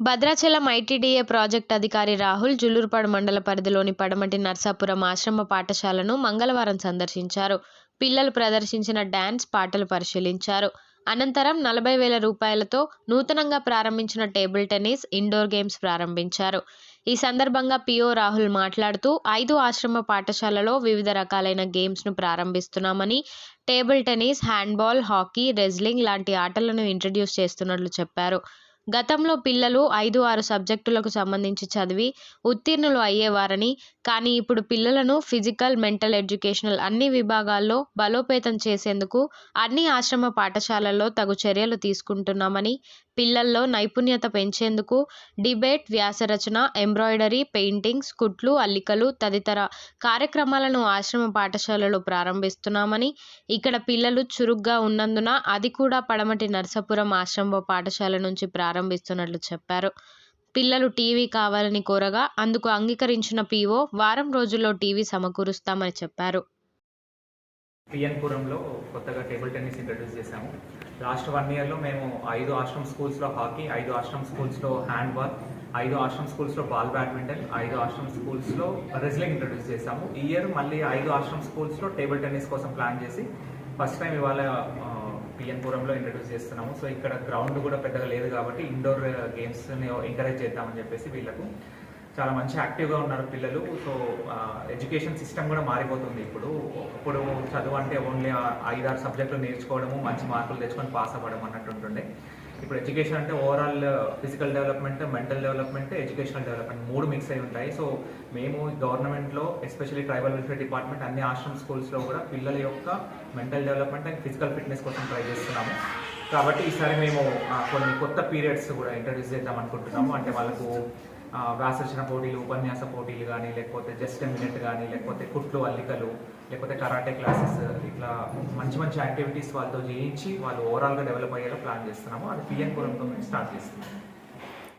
Bhadrachalam ITDA project అధికారి రాహుల్ జులూరుపాడు మండల పరిధిలోని పడమటి నర్సాపురం ఆశ్రమ పాఠశాలను మంగళవారం సందర్శించారు. పిల్లలు ప్రదర్శించిన డ్యాన్స్ పాటలు పరిశీలించారు. అనంతరం నలభై వేల రూపాయలతో నూతనంగా ప్రారంభించిన టేబుల్ టెన్నిస్ ఇండోర్ గేమ్స్ ప్రారంభించారు. ఈ సందర్భంగా పిఓ రాహుల్ మాట్లాడుతూ ఐదు ఆశ్రమ పాఠశాలలో వివిధ రకాలైన గేమ్స్ను ప్రారంభిస్తున్నామని table tennis handball hockey wrestling లాంటి ఆటలను ఇంట్రడ్యూస్ చేస్తున్నట్లు చెప్పారు. గతంలో పిల్లలు ఐదు ఆరు సబ్జెక్టులకు సంబంధించి చదివి ఉత్తీర్ణులు అయ్యేవారని కానీ ఇప్పుడు పిల్లలను ఫిజికల్ మెంటల్ ఎడ్యుకేషనల్ అన్ని విభాగాల్లో బలోపేతం చేసేందుకు అన్ని ఆశ్రమ పాఠశాలల్లో తగు చర్యలు తీసుకుంటున్నామని పిల్లల్లో నైపుణ్యత పెంచేందుకు డిబేట్ వ్యాసరచన ఎంబ్రాయిడరీ పెయింటింగ్స్ కుట్లు అల్లికలు తదితర కార్యక్రమాలను ఆశ్రమ పాఠశాలలో ప్రారంభిస్తున్నామని ఇక్కడ పిల్లలు చురుగ్గా ఉన్నందున అది కూడా పడమటి నర్సాపురం ఆశ్రమ పాఠశాల నుంచి ప్రారంభిస్తున్నట్లు చెప్పారు. పిల్లలు టీవీ కావాలని కోరగా అందుకు అంగీకరించిన పీఓ వారం రోజుల్లో టీవీ సమకూరుస్తామని చెప్పారు. పిఎన్పురంలో కొత్తగా టేబుల్ టెన్నిస్ ఇంట్రడ్యూస్ చేశాము. లాస్ట్ వన్ ఇయర్లో మేము ఐదు ఆశ్రమ్ స్కూల్స్లో హాకీ ఐదు ఆశ్రమ్ స్కూల్స్లో హ్యాండ్ హ్యాండ్బాల్ ఐదు ఆశ్రమ్ స్కూల్స్లో బాల్ బ్యాడ్మింటన్ ఐదు ఆశ్రమ్ స్కూల్స్లో రెజ్లింగ్ ఇంట్రడ్యూస్ చేశాము. ఈ ఇయర్ మళ్ళీ ఐదు ఆశ్రమ్ స్కూల్స్లో టేబుల్ టెన్నిస్ కోసం ప్లాన్ చేసి ఫస్ట్ టైం ఇవాళ పిఎన్పురంలో ఇంట్రడ్యూస్ చేస్తున్నాము. సో ఇక్కడ గ్రౌండ్ కూడా పెద్దగా లేదు కాబట్టి ఇండోర్ గేమ్స్ని ఎంకరేజ్ చేద్దామని చెప్పేసి వీళ్ళకు చాలా మంచి యాక్టివ్గా ఉన్నారు పిల్లలు. సో ఎడ్యుకేషన్ సిస్టమ్ కూడా మారిపోతుంది ఇప్పుడు. ఇప్పుడు చదువు అంటే ఓన్లీ ఐదారు సబ్జెక్టులు నేర్చుకోవడము మంచి మార్కులు తెచ్చుకొని పాస్ అవ్వడం అన్నట్టు ఉంటుండే. ఇప్పుడు ఎడ్యుకేషన్ అంటే overall physical development mental development educational development మూడు మిక్స్ అయి ఉంటాయి. సో మేము గవర్నమెంట్లో ఎస్పెషల్లీ ట్రైబల్ వెల్ఫేర్ డిపార్ట్మెంట్ అన్ని ఆశ్రమ్ స్కూల్స్లో కూడా పిల్లల యొక్క mental development and physical fitness కోసం ట్రై చేస్తున్నాము. కాబట్టి ఈసారి మేము కొన్ని కొత్త పీరియడ్స్ కూడా ఇంట్రడ్యూస్ చేద్దాం అనుకుంటున్నాము. అంటే వాళ్ళకు వ్యాసరచన పోటీలు ఉపన్యాస పోటీలు కానీ లేకపోతే జస్ట్ మినిట్ కానీ లేకపోతే కుట్లు అల్లికలు లేకపోతే కరాటే క్లాసెస్ ఇట్లా మంచి మంచి యాక్టివిటీస్ వాళ్ళతో చేయించి వాళ్ళు ఓవరాల్గా డెవలప్ అయ్యేలా ప్లాన్ చేస్తున్నాము. అది పిఎన్ పురంతో మేము స్టార్ట్ చేస్తున్నాము.